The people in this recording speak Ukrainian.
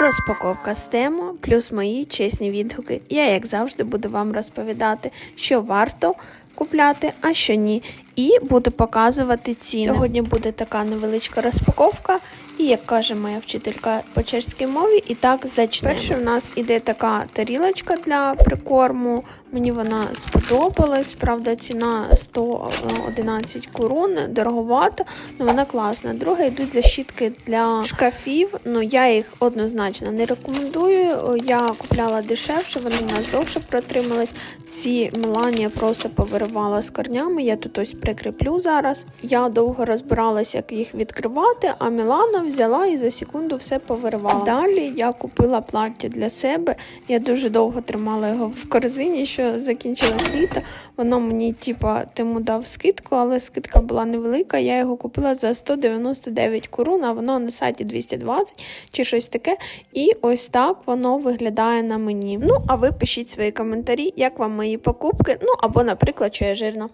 Розпаковка з тему плюс мої чесні відгуки. Я, як завжди, буду вам розповідати, що варто купляти, а що ні. І буду показувати ціни. Сьогодні буде така невеличка розпаковка, як каже моя вчителька по чеській мові, і так зачнемо. Перше в нас іде така тарілочка для прикорму. Мені вона сподобалась. Правда, ціна 111 корун, дороговато, але вона класна. Друге йдуть защітки для шкафів. Ну я їх однозначно не рекомендую. Я купляла дешевше, вони в нас довше протримались. Ці Меланія просто повиривала з корнями. Я тут ось прикріплю зараз. Я довго розбиралася, як їх відкривати, а Мілана взяла і за секунду все повиривала. Далі я купила плаття для себе. Я дуже довго тримала його в корзині, що закінчилось літо. Воно мені, типа, тиму дав скидку, але скидка була невелика. Я його купила за 199 корун, а воно на сайті 220 чи щось таке. І ось так воно виглядає на мені. Ну, а ви пишіть свої коментарі, як вам мої покупки. Ну або, наприклад, що я жирна.